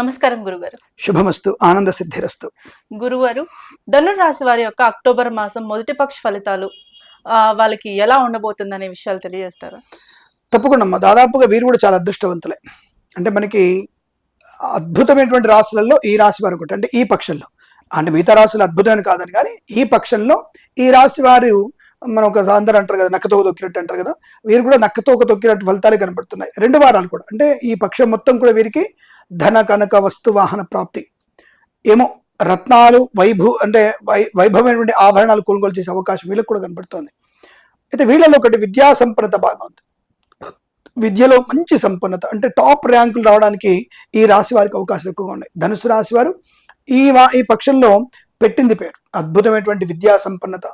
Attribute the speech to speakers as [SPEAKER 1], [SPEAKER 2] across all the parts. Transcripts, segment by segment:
[SPEAKER 1] నమస్కారం గురుగారు.
[SPEAKER 2] శుభమస్తు ఆనంద సిద్ధిరస్తు.
[SPEAKER 1] గురువారు ధనుర్రాశి వారి యొక్క అక్టోబర్ మాసం మొదటి పక్ష ఫలితాలు వాళ్ళకి ఎలా ఉండబోతుందనే విషయాలు తెలియజేస్తారా?
[SPEAKER 2] తప్పకుండా దాదాపుగా వీరు కూడా చాలా అదృష్టవంతులే. అంటే మనకి అద్భుతమైనటువంటి రాశులలో ఈ రాశి వారు ఒకటి అంటే ఈ పక్షంలో. అంటే మిగతా రాశులు అద్భుతమైన కాదని కానీ ఈ పక్షంలో ఈ రాశి వారు మనం ఒక అందరు అంటారు కదా నక్కతోక తొక్కినట్టు అంటారు కదా వీరు కూడా నక్కతోక తొక్కినట్టు ఫలితాలు కనబడుతున్నాయి. రెండు వారాలు కూడా. అంటే ఈ పక్షం మొత్తం కూడా వీరికి ధన కనక వస్తు వాహన ప్రాప్తి. ఏమో రత్నాలు వైభూ అంటే వై వైభవమైనటువంటి ఆభరణాలు కొనుగోలు చేసే అవకాశం వీళ్ళకి కూడా కనబడుతుంది. అయితే వీళ్ళలో ఒకటి విద్యా సంపన్నత బాగా ఉంది. విద్యలో మంచి సంపన్నత అంటే టాప్ ర్యాంకులు రావడానికి ఈ రాశి వారికి అవకాశాలు ఎక్కువగా ఉన్నాయి. ధనుసు రాశి వారు ఈ వా ఈ పక్షంలో పెట్టింది పేరు. అద్భుతమైనటువంటి విద్యా సంపన్నత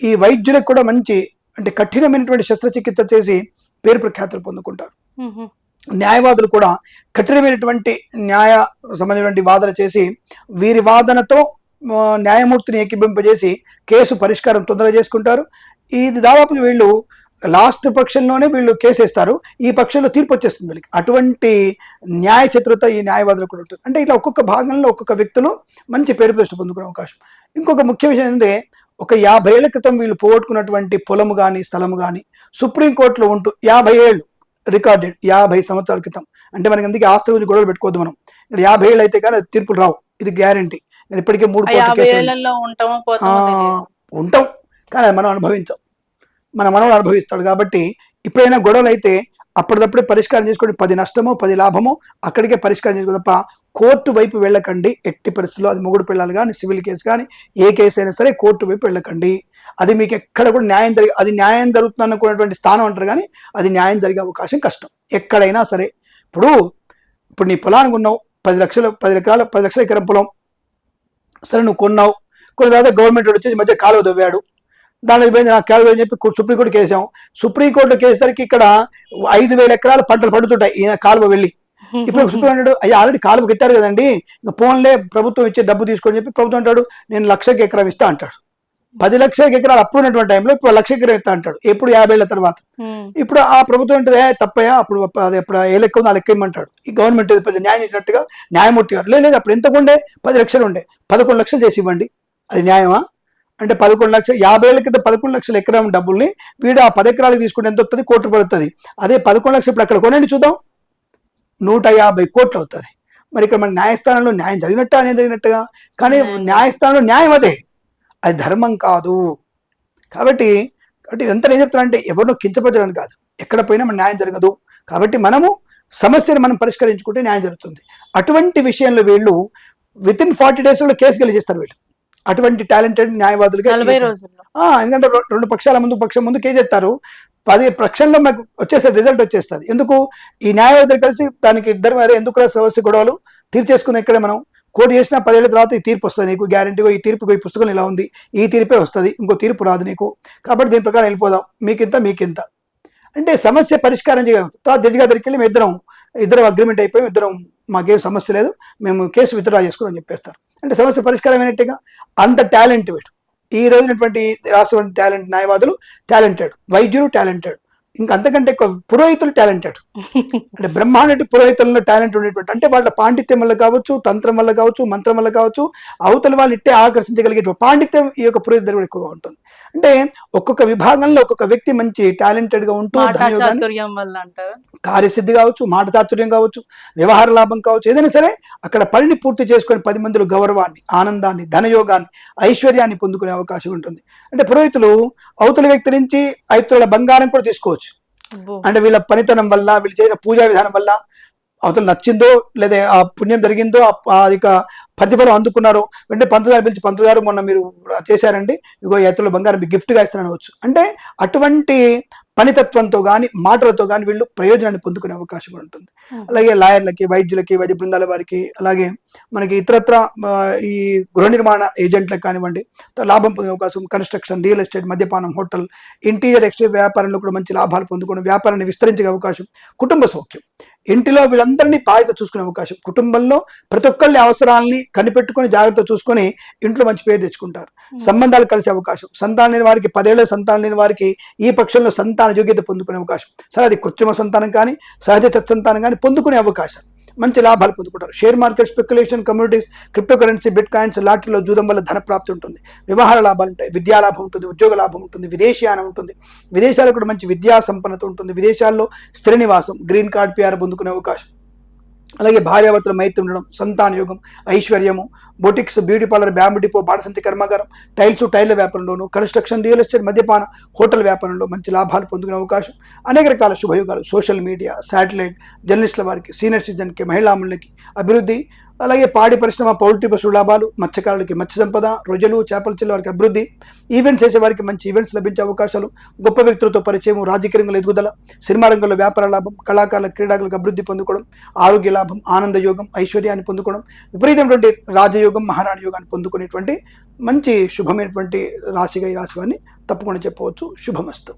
[SPEAKER 2] ఈ వైద్యులకు కూడా మంచి అంటే కఠినమైనటువంటి శస్త్రచికిత్స చేసి పేరు ప్రఖ్యాతులు పొందుకుంటారు. న్యాయవాదులు కూడా కఠినమైనటువంటి న్యాయ సంబంధించినటువంటి వాదన చేసి వీరి వాదనతో న్యాయమూర్తిని ఏకీభింపజేసి కేసు పరిష్కారం తొందరగా చేసుకుంటారు. ఇది దాదాపు వీళ్ళు లాస్ట్ పక్షంలోనే వీళ్ళు కేసు వేస్తారు ఈ పక్షంలో తీర్పు వచ్చేస్తుంది వీళ్ళకి. అటువంటి న్యాయ చతురత ఈ న్యాయవాదులకు కూడా ఉంటుంది. అంటే ఇట్లా ఒక్కొక్క భాగంలో ఒక్కొక్క వ్యక్తులు మంచి పేరు ప్రతిష్ట పొందుకునే అవకాశం. ఇంకొక ముఖ్య విషయం ఏంటంటే ఒక యాభై ఏళ్ళ క్రితం వీళ్ళు పోగొట్టుకున్నటువంటి పొలము కానీ స్థలము కానీ సుప్రీంకోర్టులో ఉంటూ యాభై ఏళ్ళు రికార్డెడ్ యాభై సంవత్సరాల క్రితం. అంటే మనకి అందుకే ఆస్తి గురించి గొడవలు పెట్టుకోవద్దు మనం. ఇక్కడ యాభై ఏళ్ళు అయితే కానీ తీర్పులు రావు. ఇది గ్యారంటీ. నేను ఇప్పటికే మూడు. ఉంటాం. కానీ అది మనం అనుభవించాం. మన మనవడు అనుభవిస్తాడు కాబట్టి ఎప్పుడైనా గొడవలు అయితే అప్పటిదప్పుడే పరిష్కారం చేసుకోండి. పది నష్టమో పది లాభమో అక్కడికే పరిష్కారం చేసుకో తప్ప కోర్టు వైపు వెళ్ళకండి. ఎట్టి పరిస్థితుల్లో అది మొగుడు పిల్లలు కానీ సివిల్ కేసు కానీ ఏ కేసు అయినా సరే కోర్టు వైపు వెళ్ళకండి. అది మీకు ఎక్కడ కూడా న్యాయం జరిగి అది న్యాయం జరుగుతుంది అనుకున్నటువంటి స్థానం అంటారు కానీ అది న్యాయం జరిగే అవకాశం కష్టం. ఎక్కడైనా సరే. ఇప్పుడు ఇప్పుడు నీ పొలానికి ఉన్నావు పది లక్షలు పది ఎకరాల పది లక్షల ఎకరం పొలం. సరే నువ్వు కొన్నావు. కొన్ని తర్వాత గవర్నమెంట్ వచ్చేసి మధ్య కాలువ దవ్వాడు. దానికి పోయింది నాకు కాలువ అని చెప్పి సుప్రీంకోర్టు కేసాం సుప్రీంకోర్టు కేసేసరికి ఇక్కడ ఐదు వేల ఎకరాల పంటలు పండుతుంటాయి. ఈయన కాలువ వెళ్ళి. ఇప్పుడు సుప్రీం అంటాడు అయ్యా ఆల్రెడీ కాలువ కట్టారు కదండి. ఇంకా ఫోన్లే ప్రభుత్వం ఇచ్చే డబ్బు తీసుకొని చెప్పి ప్రభుత్వం అంటాడు నేను లక్షకి ఎకరం ఇస్తా అంటాడు. పది లక్షల ఎకరాలు అప్పుడు ఉన్నటువంటి టైంలో ఇప్పుడు లక్ష ఎకరం ఇస్తా అంటాడు. ఎప్పుడు యాభై ఏళ్ళ తర్వాత. ఇప్పుడు ఆ ప్రభుత్వం అంటే "ఏ, తప్పయ్యా అప్పుడు అది ఎప్పుడు ఏ లెక్క ఉందో ఆ లెక్క ఇమ్మంటాడు. ఈ గవర్నమెంట్ పెద్ద న్యాయం చేసినట్టుగా న్యాయమూర్తి గారు "లేదు, లేదు అప్పుడు ఎంత ఉండే పది లక్షలు ఉండే. పదకొండు లక్షలు చేసి ఇవ్వండి. అది న్యాయమా? అంటే పదకొండు లక్షలు యాభై ఏళ్ళ క్రితం పదకొండు లక్షల ఎకరం డబ్బుల్ని వీడు ఆ పది ఎకరాలకు తీసుకుంటే ఎంత వస్తుంది కోటి రూపాయలు వస్తుంది అదే పదకొండు లక్షలు ఇప్పుడు అక్కడ కొనండి చూద్దాం. నూట యాభై కోట్లు అవుతుంది. మరి ఇక్కడ మన న్యాయస్థానంలో న్యాయం జరిగినట్టు అనేది జరిగినట్టుగా? కానీ
[SPEAKER 1] న్యాయం.
[SPEAKER 2] న్యాయస్థానంలో న్యాయం అదే. అది ధర్మం కాదు. కాబట్టి కాబట్టి ఎంత నేను చెప్తున్నా అంటే ఎవరినో కించపరచడం కాదు. ఎక్కడ పోయినా మన న్యాయం జరగదు. కాబట్టి మనము సమస్యను మనం పరిష్కరించుకుంటే న్యాయం జరుగుతుంది. అటువంటి విషయంలో వీళ్ళు విత్ ఇన్ ఫార్టీ డేస్లో కేసు గెలిచేస్తారు వీళ్ళు. అటువంటి టాలెంటెడ్ న్యాయవాదులుగా ఎందుకంటే రెండు పక్షాల ముందు పక్షం ముందు కేజెత్తారు పది ప్రక్షణంలో మాకు వచ్చేసే రిజల్ట్ వచ్చేస్తుంది. ఎందుకు? ఈ న్యాయవాదులు కలిసి దానికి ఇద్దరు మరి ఎందుకు సమస్య గొడవలు తీర్చేసుకుని ఇక్కడే మనం కోర్టు చేసిన పదేళ్ళ తర్వాత ఈ తీర్పు వస్తుంది నీకు గ్యారంటీగా ఈ తీర్పు ఈ పుస్తకం ఇలా ఉంది ఈ తీర్పే వస్తుంది ఇంకో తీర్పు రాదు నీకు. కాబట్టి దీని ప్రకారం వెళ్ళిపోదాం. మీకింత మీకింత. అంటే సమస్య పరిష్కారం చేయగలం తర్వాత జడ్జి గారి దగ్గరికి వెళ్ళి మేము ఇద్దరం ఇద్దరం అగ్రిమెంట్ అయిపోయి ఇద్దరం మాకేం సమస్య లేదు మేము కేసు విత్డ్రా చేసుకుని చెప్పేస్తారు. అంటే సమస్య పరిష్కారం అయినట్టుగా అంత టాలెంట్ వీడు. ఈ రోజునటువంటి రాష్ట్ర టాలెంట్ న్యాయవాదులు టాలెంటెడ్ వైద్యులు టాలెంటెడ్ ఇంకా అంతకంటే ఎక్కువ పురోహితులు టాలెంటెడ్. అంటే బ్రహ్మాండ పురోహితుల్లో టాలెంట్ ఉండేటువంటి అంటే వాళ్ళ పాండిత్యం వల్ల కావచ్చు తంత్రం వల్ల కావచ్చు మంత్రం వల్ల కావచ్చు అవతల వాళ్ళు ఇట్టే ఆకర్షించగలిగే పాండిత్యం ఈ యొక్క పురోహిత దగ్గర ఎక్కువగా ఉంటుంది. అంటే ఒక్కొక్క విభాగంలో ఒక్కొక్క వ్యక్తి మంచి టాలెంటెడ్గా ఉంటూ కార్యసిద్ధి కావచ్చు మాట చాతుర్యం కావచ్చు వ్యవహార లాభం కావచ్చు ఏదైనా సరే అక్కడ పనిని పూర్తి చేసుకొని పది మందిలో గౌరవాన్ని ఆనందాన్ని ధనయోగాన్ని ఐశ్వర్యాన్ని పొందుకునే అవకాశం ఉంటుంది. అంటే పురోహితులు అవతల వ్యక్తి నుంచి ఐతుల బంగారం కూడా తీసుకోవచ్చు. అంటే వీళ్ళ పనితనం వల్ల వీళ్ళు చేసిన పూజా విధానం వల్ల అవతల నచ్చిందో లేదా ఆ పుణ్యం జరిగిందో ఆ- యొక్క ఇక ప్రతిఫలం అందుకున్నారో వెంటనే పంతులు గారు పిలిచి పంతులు గారు మొన్న మీరు చేశారండి ఇగో ఎత్తులో బంగారం మీకు గిఫ్ట్గా ఇస్తున్నాను అనవచ్చు. అంటే అటువంటి పనితత్వంతో కానీ మాటలతో కానీ వీళ్ళు ప్రయోజనాన్ని పొందుకునే అవకాశం కూడా ఉంటుంది. అలాగే లాయర్లకి వైద్యులకి వైద్య బృందాల వారికి అలాగే మనకి ఇతరత్ర ఈ గృహ నిర్మాణ ఏజెంట్లకు కానివ్వండి లాభం పొందే అవకాశం కన్స్ట్రక్షన్ రియల్ ఎస్టేట్ మద్యపానం హోటల్ ఇంటీరియర్ ఎక్స్టీరియర్ వ్యాపారంలో కూడా మంచి లాభాలు పొందుకోవడం వ్యాపారాన్ని విస్తరించే అవకాశం కుటుంబ సౌఖ్యం. ఇంటిలో వీళ్ళందరినీ బాధ్యత చూసుకునే అవకాశం. కుటుంబంలో ప్రతి ఒక్కళ్ళ అవసరాలని కనిపెట్టుకొని జాగ్రత్త చూసుకొని ఇంట్లో మంచి పేరు తెచ్చుకుంటారు. సంబంధాలు కలిసే అవకాశం. సంతానం లేని వారికి పదేళ్ళ సంతానం లేని వారికి ఈ పక్షంలో సంతాన యోగ్యత పొందుకునే అవకాశం. సరే అది కృత్రిమ సంతానం కానీ సహజ సత్సంతానం కానీ పొందుకునే అవకాశం. మంచి లాభాలు పొందుకుంటారు. Share market speculation communities crypto currency bitcoins లాటరీలో జూదం వల్ల ధన ప్రాప్తి ఉంటుంది. వ్యవహార లాభాలు ఉంటాయి. విద్యా లాభం ఉంటుంది ఉద్యోగ లాభం ఉంటుంది విదేశీయానం ఉంటుంది. విదేశాలకు కూడా మంచి విద్యా సంపన్నత ఉంటుంది. విదేశాల్లో స్థిర నివాసం గ్రీన్ కార్డ్ పిఆర్ పొందుకునే అవకాశం. అలాగే భార్యాభర్తల మైత్రి ఉండడం సంతాన యోగం ఐశ్వర్యము boutiques beauty parlour bamboo depot బాడసంతి కర్మాగారం టైల్స్ టైర్ల వ్యాపారంలోను కన్స్ట్రక్షన్ రియల్ ఎస్టేట్ మద్యపాన హోటల్ వ్యాపారంలో మంచి లాభాలు పొందుకునే అవకాశం అనేక రకాల శుభయోగాలు సోషల్ మీడియా శాటిలైట్ జర్నలిస్టుల వారికి సీనియర్ సిటిజన్కి మహిళామణులకి అభివృద్ధి అలాగే పాడి పరిశ్రమ పౌల్ట్రీ పశువు లాభాలు మత్స్యకారులకి మత్స్య సంపద రొయ్యలు చేపలు చెల్లు వారికి అభివృద్ధి ఈవెంట్స్ చేసేవారికి మంచి ఈవెంట్స్ లభించే అవకాశాలు గొప్ప వ్యక్తులతో పరిచయం రాజకీయ రంగంలో ఎదుగుదల సినిమా రంగంలో వ్యాపార లాభం కళాకారుల క్రీడాకులకు అభివృద్ధి పొందుకోవడం ఆరోగ్య లాభం ఆనంద యోగం ఐశ్వర్యాన్ని పొందుకోవడం విపరీతమైనటువంటి రాజయోగం మహారాణి యోగాన్ని పొందుకునేటువంటి మంచి శుభమైనటువంటి రాశిగా ఈ రాశి వారిని తప్పకుండా చెప్పవచ్చు. శుభమస్తు.